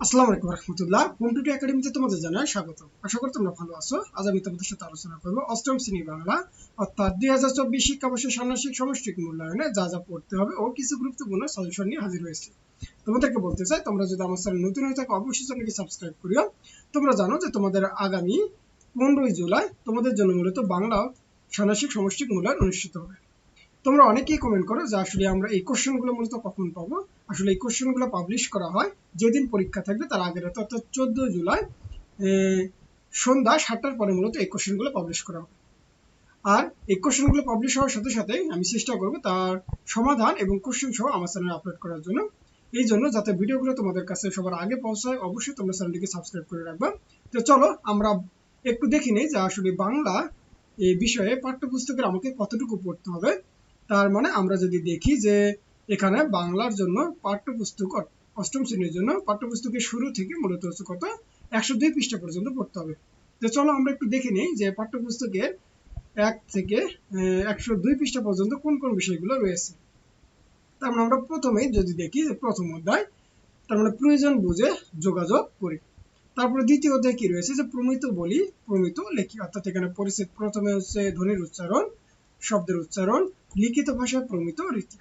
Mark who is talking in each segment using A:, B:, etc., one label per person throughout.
A: আসসালামু আলাইকুম রহমতুল্লাহ। কম্পিউটার একাডেমিতে তোমাদের জানাই স্বাগত আশা করি তোমরা ভালো আছো। আজ আমি তোমাদের সাথে আলোচনা করব অষ্টম শ্রেণি বাংলা, অর্থাৎ দুই হাজার চব্বিশ শিক্ষাবর্ষের ষান্মাসিক সমষ্টিক মূল্যায়নে যা যা পড়তে হবে ও কিছু গুরুত্বপূর্ণ সলিউশন নিয়ে হাজির হয়েছে। তোমাদেরকে বলতে চাই, তোমরা যদি আমার চ্যানেল নতুন হয়ে থাকো, অবশ্যই চ্যানেলকে সাবস্ক্রাইব করিও। তোমরা জানো যে তোমাদের আগামী পনেরোই জুলাই তোমাদের জন্য মূলত বাংলা ষান্মাসিক সমষ্টিক মূল্যায়ন অনুষ্ঠিত হবে। তোমরা অনেকেই কমেন্ট করো যে আসলে আমরা এই কোশ্চেনগুলো মূলত কখন পাবো। আসলে এই কোশ্চেনগুলো পাবলিশ করা হয় যেদিন পরীক্ষা থাকবে তার আগের রাতে, অর্থাৎ চোদ্দ জুলাই সন্ধ্যা সাতটার পরে মূলত এই কোশ্চেনগুলো পাবলিশ করা হবে। আর এই কোশ্চেনগুলো পাবলিশ হওয়ার সাথে সাথে আমি চেষ্টা করব তার সমাধান এবং কোশ্চেন সহ আমার চ্যানেলে আপলোড করার জন্য। এই জন্য যাতে ভিডিওগুলো তোমাদের কাছে সবার আগে পৌঁছায়, অবশ্যই তোমরা চ্যানেলটিকে সাবস্ক্রাইব করে রাখবা। তো চলো, আমরা একটু দেখি নেই যে আসলে বাংলা এই বিষয়ে পাঠ্যপুস্তকের আমাকে কতটুকু পড়তে হবে। তার মানে আমরা যদি দেখি যে এখানে বাংলার জন্য পাঠ্যপুস্তক, অষ্টম শ্রেণির জন্য পাঠ্যপুস্তকের শুরু থেকে মূলত হচ্ছে কত? একশো দুই পৃষ্ঠা পর্যন্ত পড়তে হবে। তো চলো আমরা একটু দেখে নিই যে পাঠ্যপুস্তকের এক থেকে একশো দুই পৃষ্ঠা পর্যন্ত কোন কোন বিষয়গুলো রয়েছে। তার মানে আমরা প্রথমেই যদি দেখি প্রথম অধ্যায়, তার মানে প্রয়োজন বুঝে যোগাযোগ করি। তারপরে দ্বিতীয় অধ্যায় কি রয়েছে? যে প্রমিত বলি, প্রমিত লেখি। অর্থাৎ এখানে পরিচিত প্রথমে হচ্ছে ধ্বনির উচ্চারণ, শব্দের উচ্চারণ লিখিত ভাষায় প্রমিত রীতি।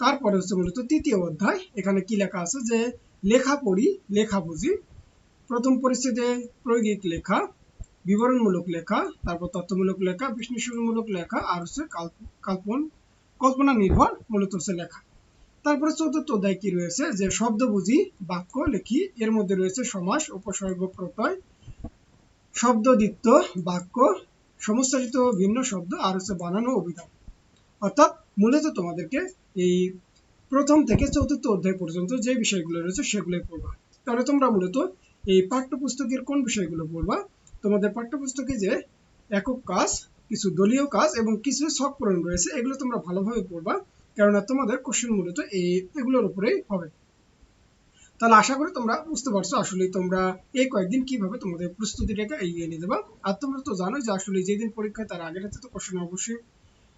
A: তারপরে হচ্ছে মূলত তৃতীয় অধ্যায়। এখানে কি লেখা আছে যে, লেখা পড়ি, লেখা বুঝি। প্রথম পরিচ্ছেদে প্রয়োগিক লেখা, বিবরণমূলক লেখা, তারপর তথ্যমূলক লেখা, বিশ্লেষণমূলক লেখা, আর হচ্ছে কাল্পন, কল্পনা নির্ভর মূলত হচ্ছে লেখা। তারপরে চতুর্থ অধ্যায় কি রয়েছে? যে শব্দ বুঝি, বাক্য, লেখি, এর মধ্যে রয়েছে সমাস, উপসর্গ, প্রত্যয় শব্দদিত্য বাক্য সমস্যাচিত ভিন্ন শব্দ, আর হচ্ছে বানানো অভিধান। অর্থাৎ মূলত তোমাদেরকে এই প্রথম থেকে চতুর্থ অধ্যায় পর্যন্ত যে বিষয়গুলো রয়েছে সেগুলোই পড়বা। তাহলে তোমরা মূলত এই পাঠ্যপুস্তকের কোন বিষয়গুলো পড়বা? তোমাদের পাঠ্যপুস্তকে যে একক কাজ, কিছু দলীয় কাজ এবং কিছু শখ পূরণ রয়েছে, এগুলো তোমরা ভালোভাবে পড়বা, কেননা তোমাদের কোশ্চেন মূলত এই, এগুলোর উপরেই হবে। তাহলে আশা করি তোমরা বুঝতে পারছ আসলে তোমরা এই কয়েকদিন কীভাবে তোমাদের প্রস্তুতিটাকে এগিয়ে নিয়ে যাবা। আর তোমরা তো জানো যে আসলে যেদিন পরীক্ষা, তার আগের হাতে তো কোশ্চেন অবশ্যই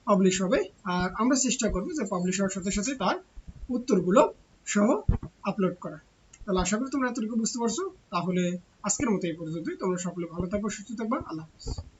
A: পাবলিশ হবে। আর আমরা চেষ্টা করব যে পাবলিশ হওয়ার সাথে সাথে তার উত্তরগুলো সহ আপলোড করা তাহলে আশা করি তোমরা এতটুকু বুঝতে পারছ। তাহলে আজকের মতো এই পর্যন্তই। তোমরা সকলে ভালো থাকব, সুস্থ থাকবা। আল্লাহ হাফিজ।